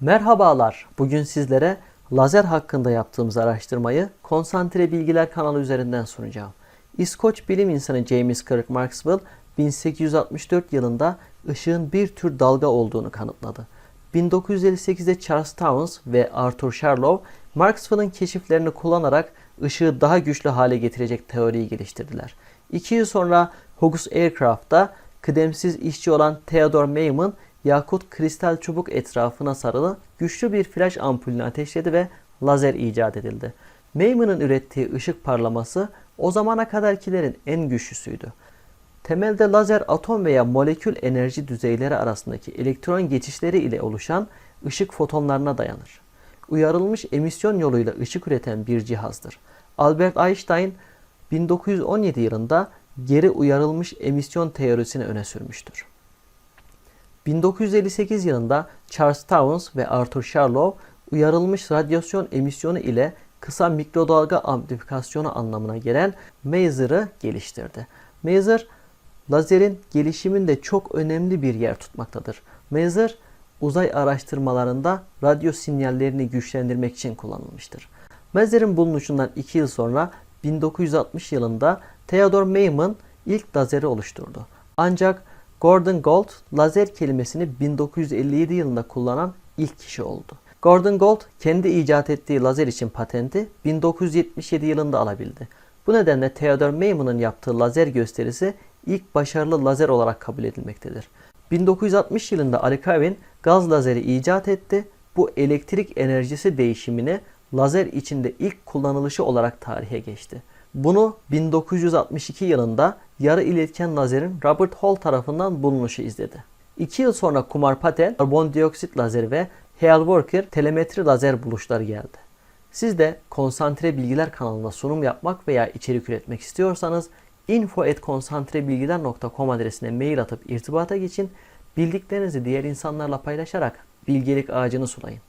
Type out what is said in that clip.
Merhabalar. Bugün sizlere lazer hakkında yaptığımız araştırmayı Konsantre Bilgiler kanalı üzerinden sunacağım. İskoç bilim insanı James Clerk Maxwell 1864 yılında ışığın bir tür dalga olduğunu kanıtladı. 1958'de Charles Towns ve Arthur Charlow Maxwell'ın keşiflerini kullanarak ışığı daha güçlü hale getirecek teoriyi geliştirdiler. İki yıl sonra Hughes Aircraft'ta kıdemsiz işçi olan Theodore Mayman yakut kristal çubuk etrafına sarılı güçlü bir flash ampulünü ateşledi ve lazer icat edildi. Mayman'ın ürettiği ışık parlaması o zamana kadarkilerin en güçlüsüydü. Temelde lazer atom veya molekül enerji düzeyleri arasındaki elektron geçişleri ile oluşan ışık fotonlarına dayanır. Uyarılmış emisyon yoluyla ışık üreten bir cihazdır. Albert Einstein 1917 yılında geri uyarılmış emisyon teorisini öne sürmüştür. 1958 yılında Charles Towns ve Arthur Charlow uyarılmış radyasyon emisyonu ile kısa mikrodalga amplifikasyonu anlamına gelen Mazer'ı geliştirdi. Mazer, lazerin gelişiminde çok önemli bir yer tutmaktadır. Mazer, uzay araştırmalarında radyo sinyallerini güçlendirmek için kullanılmıştır. Mazer'in bulunuşundan 2 yıl sonra 1960 yılında Theodore Mayman ilk lazeri oluşturdu. Ancak Gordon Gould lazer kelimesini 1957 yılında kullanan ilk kişi oldu. Gordon Gould kendi icat ettiği lazer için patenti 1977 yılında alabildi. Bu nedenle Theodore Mayman'ın yaptığı lazer gösterisi ilk başarılı lazer olarak kabul edilmektedir. 1960 yılında Ali Calvin gaz lazeri icat etti. Bu elektrik enerjisi değişimini lazer içinde ilk kullanılışı olarak tarihe geçti. Bunu 1962 yılında yarı iletken lazerin Robert Hall tarafından bulunuşu izledi. 2 yıl sonra Kumar Patel, karbondioksit lazeri ve Hale Worker telemetri lazer buluşları geldi. Siz de Konsantre Bilgiler kanalında sunum yapmak veya içerik üretmek istiyorsanız info.konsantrebilgiler.com adresine mail atıp irtibata geçin. Bildiklerinizi diğer insanlarla paylaşarak bilgelik ağacını sulayın.